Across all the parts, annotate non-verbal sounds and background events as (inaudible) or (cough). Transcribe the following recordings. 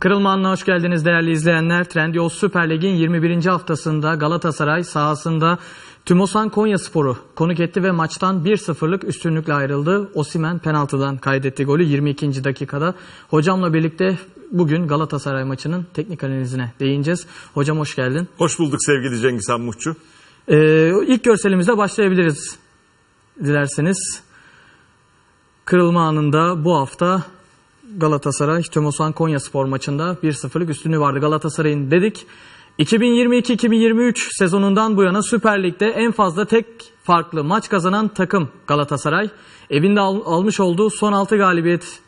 Kırılma Anı'na hoş geldiniz değerli izleyenler. Trendyol Süper Lig'in 21. haftasında Galatasaray sahasında Tümosan Konyaspor'u konuk etti ve maçtan 1-0'lık üstünlükle ayrıldı. Osimen penaltıdan kaydetti golü 22. dakikada. Hocamla birlikte bugün Galatasaray maçının teknik analizine değineceğiz. Hocam hoş geldin. Hoş bulduk sevgili Cengiz Han Muhçu. Ee, ilk görselimizle başlayabiliriz dilerseniz. Kırılma anında bu hafta Galatasaray Tümosan Konya Spor maçında 1-0'lık üstünlüğü vardı Galatasaray'ın dedik. 2022-2023 sezonundan bu yana Süper Lig'de en fazla tek farklı maç kazanan takım Galatasaray. Evinde al- almış olduğu son 6 galibiyet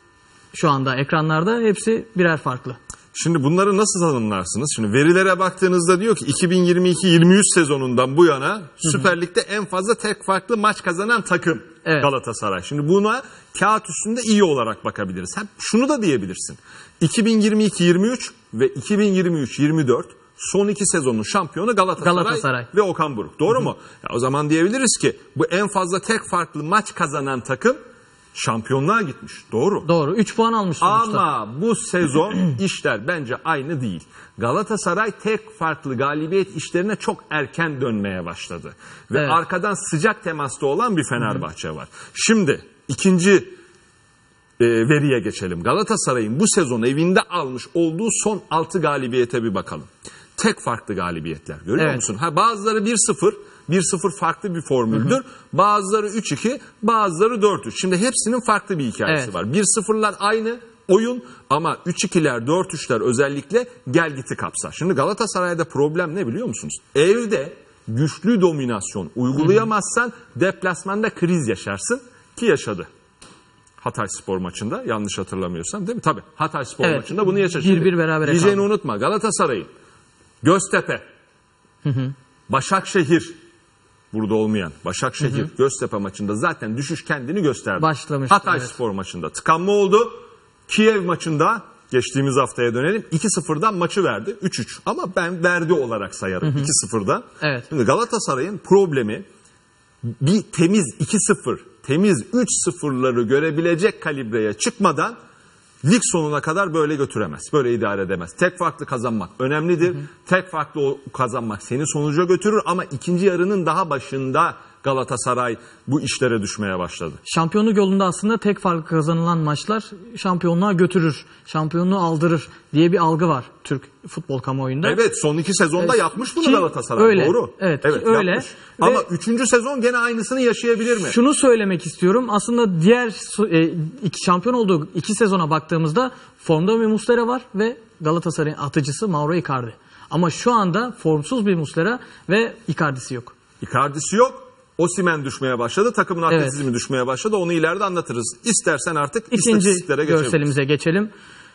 şu anda ekranlarda hepsi birer farklı. Şimdi bunları nasıl tanımlarsınız? Şimdi verilere baktığınızda diyor ki 2022-23 sezonundan bu yana Süper Lig'de en fazla tek farklı maç kazanan takım Evet. Galatasaray. Şimdi buna kağıt üstünde iyi olarak bakabiliriz. Hem şunu da diyebilirsin. 2022-23 ve 2023-24 son iki sezonun şampiyonu Galatasaray, Galatasaray. ve Okan Buruk. Doğru mu? Ya o zaman diyebiliriz ki bu en fazla tek farklı maç kazanan takım şampiyonluğa gitmiş. Doğru. Doğru 3 puan almış sonuçta. Ama bu sezon (clears throat) işler bence aynı değil. Galatasaray tek farklı galibiyet işlerine çok erken dönmeye başladı. Ve Evet. arkadan sıcak temasta olan bir Fenerbahçe var. Şimdi ikinci e, veriye geçelim. Galatasaray'ın bu sezon evinde almış olduğu son 6 galibiyete bir bakalım. Tek farklı galibiyetler. Görüyor Evet. musun? Ha bazıları 1-0, 1-0 farklı bir formüldür. Bazıları 3-2, bazıları 4-3. Şimdi hepsinin farklı bir hikayesi Evet. var. 1-0'lar aynı oyun ama 3-2'ler, 4-3'ler özellikle gel giti kapsar. Şimdi Galatasaray'da problem ne biliyor musunuz? Evde güçlü dominasyon uygulayamazsan deplasmanda kriz yaşarsın ki yaşadı. Hatay Spor maçında yanlış hatırlamıyorsam değil mi? Tabii Hatay Spor Evet. maçında bunu yaşadı. Bir bir berabere Diyeceğini kaldı. unutma Galatasaray'ın Göztepe, Başakşehir burada olmayan Başakşehir Göztepe maçında zaten düşüş kendini gösterdi. Başlamıştı, Hatay evet. Spor maçında tıkanma oldu. Kiev maçında geçtiğimiz haftaya dönelim 2-0'dan maçı verdi 3-3 ama ben verdi olarak sayarım 2-0'dan. Evet. Şimdi Galatasaray'ın problemi bir temiz 2-0, temiz 3-0'ları görebilecek kalibreye çıkmadan lig sonuna kadar böyle götüremez. Böyle idare edemez. Tek farklı kazanmak önemlidir. Tek farklı kazanmak seni sonuca götürür ama ikinci yarının daha başında Galatasaray bu işlere düşmeye başladı. Şampiyonluk yolunda aslında tek farklı kazanılan maçlar şampiyonluğa götürür, şampiyonluğu aldırır diye bir algı var Türk futbol kamuoyunda. Evet son iki sezonda Evet, yapmış bunu ki Galatasaray. öyle. Doğru. Evet, ki öyle. yapmış. Ve- Ama üçüncü sezon gene aynısını yaşayabilir mi? Şunu söylemek istiyorum. Aslında diğer e, iki şampiyon olduğu iki sezona baktığımızda formda bir Muslera var ve Galatasaray'ın atıcısı Mauro Icardi. Ama şu anda formsuz bir Muslera ve Icardi'si yok. Icardi'si yok. Osimen düşmeye başladı. Takımın Evet. atletizmi düşmeye başladı. Onu ileride anlatırız. İstersen artık İkinci istatistiklere geçelim. görselimize geçelim.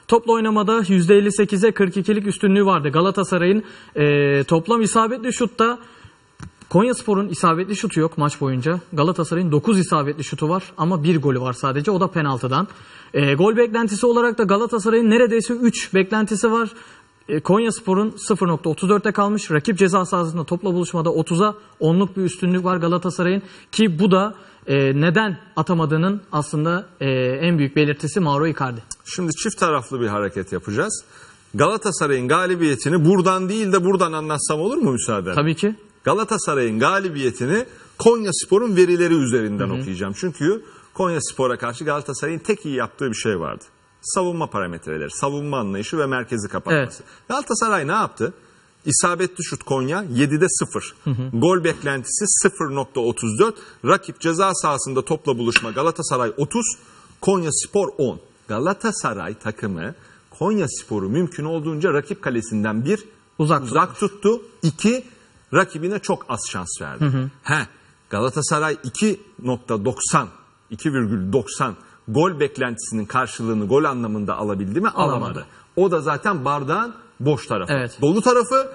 Topla oynamada %58'e 42'lik üstünlüğü vardı. Galatasaray'ın e, toplam isabetli şutta Konyaspor'un isabetli şutu yok maç boyunca. Galatasaray'ın 9 isabetli şutu var ama bir golü var sadece. O da penaltıdan. E, gol beklentisi olarak da Galatasaray'ın neredeyse 3 beklentisi var. E, Konyaspor'un 0.34'te kalmış. Rakip ceza sahasında topla buluşmada 30'a 10'luk bir üstünlük var Galatasaray'ın. Ki bu da e, neden atamadığının aslında e, en büyük belirtisi Mauro Icardi. Şimdi çift taraflı bir hareket yapacağız. Galatasaray'ın galibiyetini buradan değil de buradan anlatsam olur mu müsaade? Tabii ki. Galatasaray'ın galibiyetini Konya Spor'un verileri üzerinden okuyacağım. Çünkü Konya Spor'a karşı Galatasaray'ın tek iyi yaptığı bir şey vardı. Savunma parametreleri, savunma anlayışı ve merkezi kapatması. Galatasaray ne yaptı? İsabetli şut Konya 7'de 0. Gol beklentisi 0.34. Rakip ceza sahasında topla buluşma Galatasaray 30, Konya Spor 10. Galatasaray takımı Konya Spor'u mümkün olduğunca rakip kalesinden bir Uzak uzak tuttu. İki, rakibine çok az şans verdi. He, Galatasaray 2.90, 2,90 gol beklentisinin karşılığını gol anlamında alabildi mi? Alamadı. Alamadı. O da zaten bardağın boş tarafı. Evet. Dolu tarafı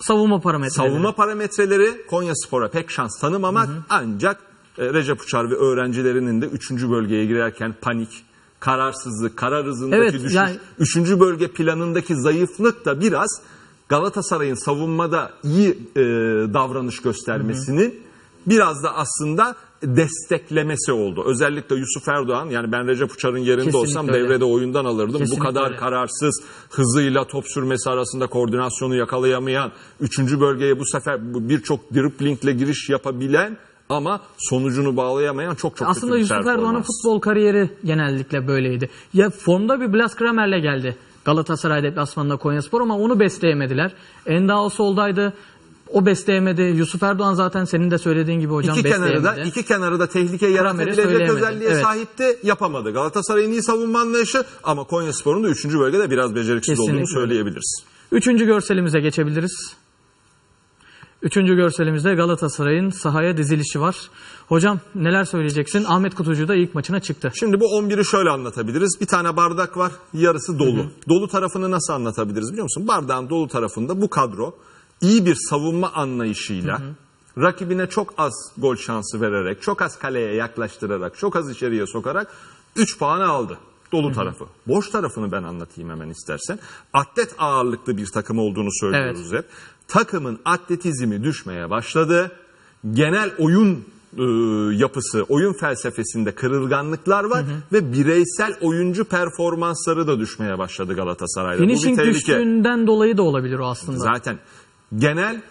Savunma parametreleri. savunma parametreleri Konya Spor'a pek şans tanımamak ancak e, Recep Uçar ve öğrencilerinin de 3. bölgeye girerken panik, kararsızlık, karar hızındaki Evet, düşüş, yani- 3. bölge planındaki zayıflık da biraz Galatasaray'ın savunmada iyi e, davranış göstermesinin biraz da aslında desteklemesi oldu. Özellikle Yusuf Erdoğan yani ben Recep Uçar'ın yerinde Kesinlikle olsam öyle. devrede oyundan alırdım. Kesinlikle Bu kadar öyle. kararsız, hızıyla top sürmesi arasında koordinasyonu yakalayamayan, üçüncü bölgeye bu sefer birçok driplingle giriş yapabilen ama sonucunu bağlayamayan çok çok Aslında kötü bir Yusuf Erdoğan'ın futbol kariyeri genellikle böyleydi. Ya formda bir Blas Kramer'le geldi. Galatasaray deplasmanında Konyaspor ama onu besleyemediler. Endao soldaydı. O besleyemedi. Yusuf Erdoğan zaten senin de söylediğin gibi hocam İki kenarı da iki kenarı da tehlike yaratabilecek özelliğe Evet. sahipti. Yapamadı. Galatasaray'ın iyi savunma anlayışı ama Konyaspor'un da 3. bölgede biraz beceriksiz Kesinlikle olduğunu söyleyebiliriz. Üçüncü görselimize geçebiliriz. Üçüncü görselimizde Galatasaray'ın sahaya dizilişi var. Hocam neler söyleyeceksin? Ahmet Kutucu da ilk maçına çıktı. Şimdi bu 11'i şöyle anlatabiliriz. Bir tane bardak var, yarısı dolu. Dolu tarafını nasıl anlatabiliriz biliyor musun? Bardağın dolu tarafında bu kadro iyi bir savunma anlayışıyla rakibine çok az gol şansı vererek, çok az kaleye yaklaştırarak, çok az içeriye sokarak 3 puanı aldı. Dolu tarafı. Boş tarafını ben anlatayım hemen istersen. Atlet ağırlıklı bir takım olduğunu söylüyoruz hep. Takımın atletizmi düşmeye başladı. Genel oyun e, yapısı, oyun felsefesinde kırılganlıklar var ve bireysel oyuncu performansları da düşmeye başladı Galatasaray'da. Bu bir Finishing tehlike. düştüğünden dolayı da olabilir o aslında. Zaten genel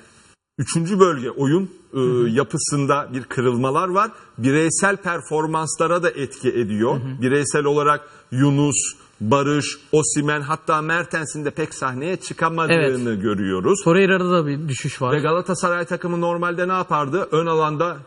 üçüncü bölge oyun e, yapısında bir kırılmalar var. Bireysel performanslara da etki ediyor. Bireysel olarak Yunus, Barış, Osimen hatta Mertens'in de pek sahneye çıkamadığını görüyoruz. Torreira'da da bir düşüş var. Ve Galatasaray takımı normalde ne yapardı? Ön alanda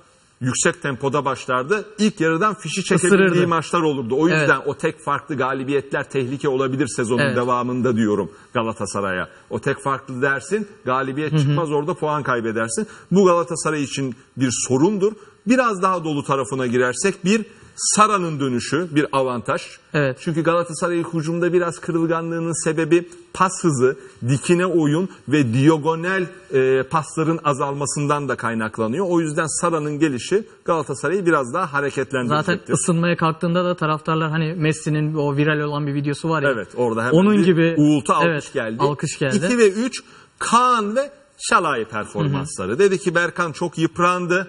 yüksek tempoda başlardı. İlk yarıdan fişi çekebildiği Isırırdı. maçlar olurdu. O yüzden o tek farklı galibiyetler tehlike olabilir sezonun Evet. devamında diyorum Galatasaray'a. O tek farklı dersin, galibiyet çıkmaz orada puan kaybedersin. Bu Galatasaray için bir sorundur. Biraz daha dolu tarafına girersek bir Sara'nın dönüşü bir avantaj. Evet. Çünkü Galatasaray'ın hücumda biraz kırılganlığının sebebi pas hızı, dikine oyun ve diagonal e, pasların azalmasından da kaynaklanıyor. O yüzden Sara'nın gelişi Galatasaray'ı biraz daha Zaten hareketlendirecektir. ısınmaya kalktığında da taraftarlar hani Messi'nin o viral olan bir videosu var ya. Evet orada hemen onun bir gibi uğultu alkış evet, geldi. Alkış geldi. 2 ve 3 Kaan ve Şalay performansları. Dedi ki Berkan çok yıprandı.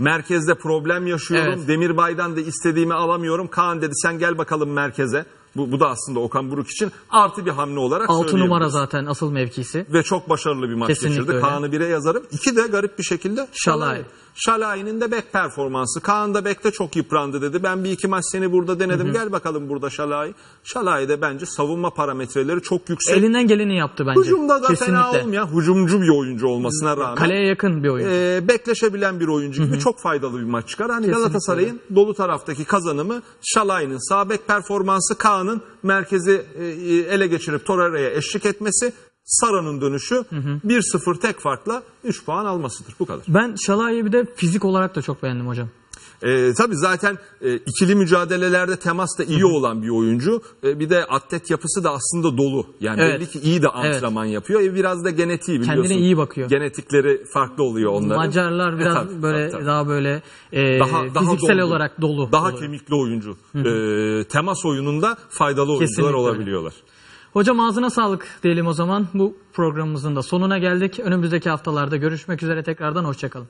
Merkezde problem yaşıyorum. Evet. Demirbay'dan da istediğimi alamıyorum. Kaan dedi sen gel bakalım merkeze. Bu, bu da aslında Okan Buruk için artı bir hamle olarak 6 numara zaten asıl mevkisi. Ve çok başarılı bir maç Kesinlikle geçirdi. öyle. Kaan'ı bire yazarım. İki de garip bir şekilde Şalay. Şalay. Şalay'ın da bek performansı. Kaan da bekte çok yıprandı dedi. Ben bir iki maç seni burada denedim. Gel bakalım burada Şalay. Şalay da bence savunma parametreleri çok yüksek. Elinden geleni yaptı bence. Hücumda da fena Kesinlikle. olmayan, hücumcu bir oyuncu olmasına rağmen Kaleye yakın bir oyun. e, bekleşebilen bir oyuncu gibi çok faydalı bir maç çıkar. Hani Galatasaray'ın dolu taraftaki kazanımı Şalay'ın sağ bek performansı, Kaan'ın merkezi e, ele geçirip Torreira'ya eşlik etmesi, Sara'nın dönüşü 1-0 tek farkla 3 puan almasıdır. Bu kadar. Ben Şalay'ı bir de fizik olarak da çok beğendim hocam. E, tabii zaten e, ikili mücadelelerde temas da iyi olan bir oyuncu. E, bir de atlet yapısı da aslında dolu. Yani Evet. belli ki iyi de antrenman yapıyor. E, biraz da genetiği biliyorsun. Kendine iyi bakıyor. Genetikleri farklı oluyor onların. Macarlar (laughs) biraz tabii, böyle tabii, tabii. daha böyle e, fiziksel dolu, olarak dolu. Daha dolu. kemikli oyuncu. E, temas oyununda faydalı oyuncular Kesinlikle olabiliyorlar. Hocam ağzına sağlık diyelim o zaman. Bu programımızın da sonuna geldik. Önümüzdeki haftalarda görüşmek üzere tekrardan hoşçakalın.